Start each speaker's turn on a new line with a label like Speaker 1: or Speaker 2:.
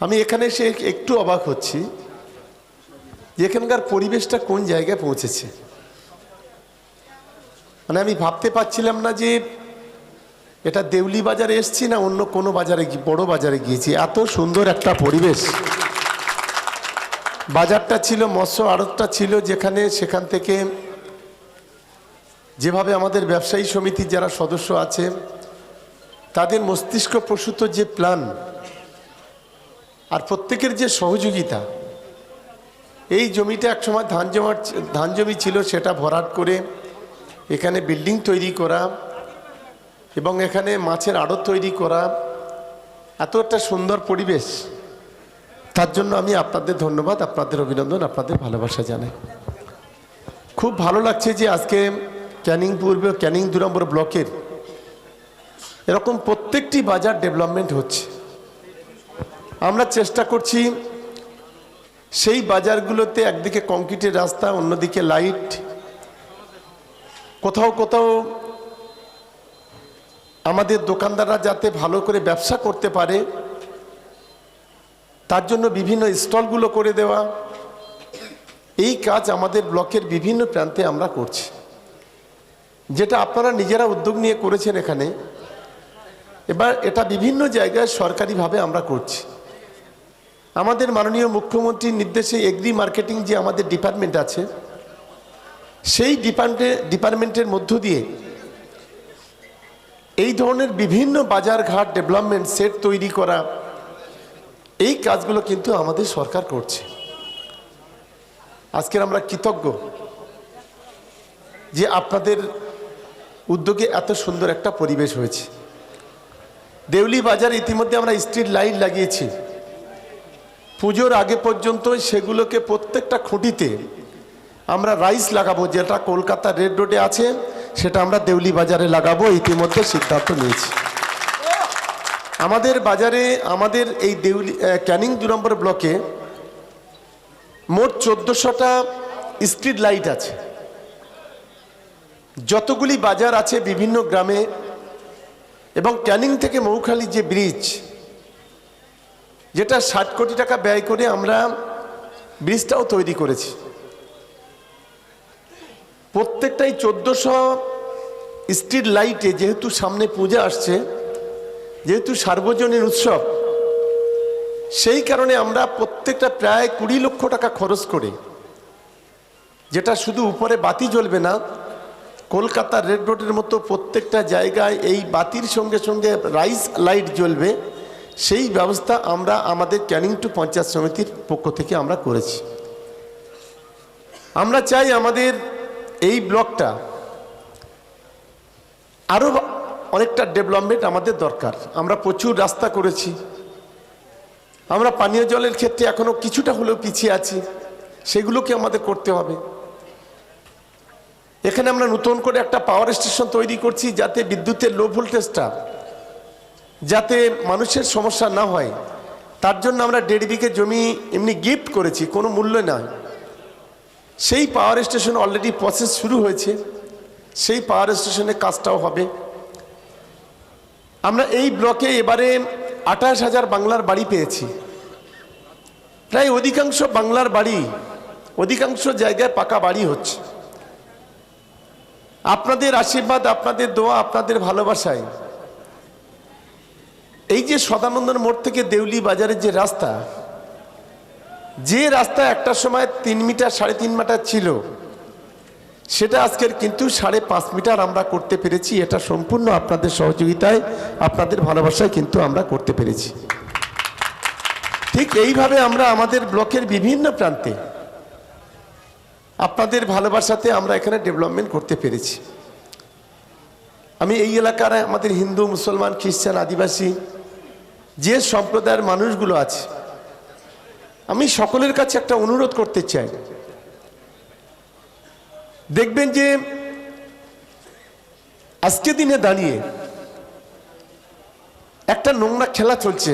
Speaker 1: আমি এখানে এসে একটু অবাক হচ্ছি যে এখানকার পরিবেশটা কোন জায়গায় পৌঁছেছে। মানে আমি ভাবতে পারছিলাম না যে এটা দেউলি বাজারে এসছি না অন্য কোনো বাজারে বড় বাজারে গিয়েছি। এত সুন্দর একটা পরিবেশ। বাজারটা ছিল, মৎস্য আড়তটা ছিল যেখানে সেখান থেকে যেভাবে আমাদের ব্যবসায়ী সমিতির যারা সদস্য আছে, তাদের মস্তিষ্ক প্রসূত যে প্ল্যান আর প্রত্যেকের যে সহযোগিতা, এই জমিটা একসময় ধান জমার ধান জমি ছিল, সেটা ভরাট করে এখানে বিল্ডিং তৈরি করা এবং এখানে মাছের আড়ত তৈরি করা। এত একটা সুন্দর পরিবেশ। তার জন্য আমি আপনাদের ধন্যবাদ, আপনাদের অভিনন্দন, আপনাদের ভালোবাসা জানাই। খুব ভালো লাগছে যে আজকে ক্যানিং পূর্ব, ক্যানিং দু নম্বর ব্লকের এরকম প্রত্যেকটি বাজার ডেভেলপমেন্ট হচ্ছে। আমরা চেষ্টা করছি সেই বাজারগুলোতে একদিকে কংক্রিটের রাস্তা, অন্যদিকে লাইট। কোথাও কোথাও আমাদের দোকানদাররা যাতে ভালো করে ব্যবসা করতে পারে, তার জন্য বিভিন্ন স্টলগুলো করে দেওয়া। এই কাজ আমাদের ব্লকের বিভিন্ন প্রান্তে আমরা করছি। যেটা আপনারা নিজেরা উদ্যোগ নিয়ে করেছেন এখানে, এবার এটা বিভিন্ন জায়গায় সরকারিভাবে আমরা করছি। আমাদের মাননীয় মুখ্যমন্ত্রীর নির্দেশে এগ্রি মার্কেটিং যে আমাদের ডিপার্টমেন্ট আছে, সেই ডিপার্টে ডিপার্টমেন্টের মধ্য দিয়ে এই ধরনের বিভিন্ন বাজার ঘাট ডেভেলপমেন্ট সেট তৈরি করা, এই কাজগুলো কিন্তু আমাদের সরকার করছে। আজকের আমরা কৃতজ্ঞ যে আপনাদের উদ্যোগে এত সুন্দর একটা পরিবেশ হয়েছে। দেউলি বাজার ইতিমধ্যে আমরা স্ট্রিট লাইট লাগিয়েছি। পুজোর আগে পর্যন্ত সেগুলোকে প্রত্যেকটা খুঁটিতে আমরা রাইস লাগাবো, যেটা কলকাতা রেড রোডে আছে, সেটা আমরা দেউলি বাজারে লাগাবো, ইতিমধ্যে সিদ্ধান্ত নিয়েছি। আমাদের বাজারে, আমাদের এই দেউলি ক্যানিং দু নম্বর ব্লকে মোট চোদ্দোশোটা স্ট্রিট লাইট আছে। যতগুলি বাজার আছে বিভিন্ন গ্রামে, এবং ক্যানিং থেকে মৌখালি যে ব্রিজ যেটা ষাট কোটি টাকা ব্যয় করে আমরা ব্রিজটাও তৈরি করেছি। প্রত্যেকটাই চোদ্দোশো স্ট্রিট লাইটে যেহেতু সামনে পূজা আসছে, যেহেতু সার্বজনীন উৎসব, সেই কারণে আমরা প্রত্যেকটা প্রায় কুড়ি লক্ষ টাকা খরচ করে, যেটা শুধু উপরে বাতি জ্বলবে না কলকাতা রেড রোডের মতো প্রত্যেকটা জায়গায় এই বাতির সঙ্গে সঙ্গে রাইস লাইট জ্বলবে। সেই ব্যবস্থা আমরা আমাদের ক্যানিং টু পঞ্চায়েত সমিতির পক্ষ থেকে আমরা করেছি। আমরা চাই আমাদের এই ব্লকটা আরও অনেকটা ডেভেলপমেন্ট আমাদের দরকার। আমরা প্রচুর রাস্তা করেছি। আমরা পানীয় জলের ক্ষেত্রে এখনও কিছুটা হলেও পিছিয়ে আছি। সেগুলোকে আমাদের করতে হবে। এখানে আমরা নতুন করে একটা পাওয়ার স্টেশন তৈরি করছি যাতে বিদ্যুতের লো ভোল্টেজটা যাতে মানুষের সমস্যা না হয়। তার জন্য আমরা দেড় বিঘে জমি এমনি গিফট করেছি, কোনো মূল্য নয় সেই পাওয়ার স্টেশন অলরেডি প্রসেস শুরু হয়েছে। সেই পাওয়ার স্টেশনের কাজটাও হবে। আমরা এই ব্লকে এবারে আঠাশ হাজার বাংলার বাড়ি পেয়েছি। প্রায় অধিকাংশ বাংলার বাড়ি, অধিকাংশ জায়গায় পাকা বাড়ি হচ্ছে। আপনাদের আশীর্বাদ, আপনাদের দোয়া, আপনাদের ভালোবাসায় এই যে সদানন্দন মোড় থেকে দেউলি বাজারের যে রাস্তা যে রাস্তা একটা সময় তিন মিটার সাড়ে তিন মিটার ছিল, সেটা আজকের কিন্তু সাড়ে পাঁচ মিটার আমরা করতে পেরেছি। এটা সম্পূর্ণ আপনাদের সহযোগিতায়, আপনাদের ভালোবাসায় কিন্তু আমরা করতে পেরেছি। ঠিক এইভাবে আমরা আমাদের ব্লকের বিভিন্ন প্রান্তে আপনাদের ভালোবাসাতে আমরা এখানে ডেভেলপমেন্ট করতে পেরেছি। আমি এই এলাকার আমাদের হিন্দু, মুসলমান, খ্রিস্টান, আদিবাসী যে সম্প্রদায়ের মানুষগুলো আছে, আমি সকলের কাছে একটা অনুরোধ করতে চাই। দেখবেন যে আজকে দিনে দাঁড়িয়ে একটা নোংরা খেলা চলছে।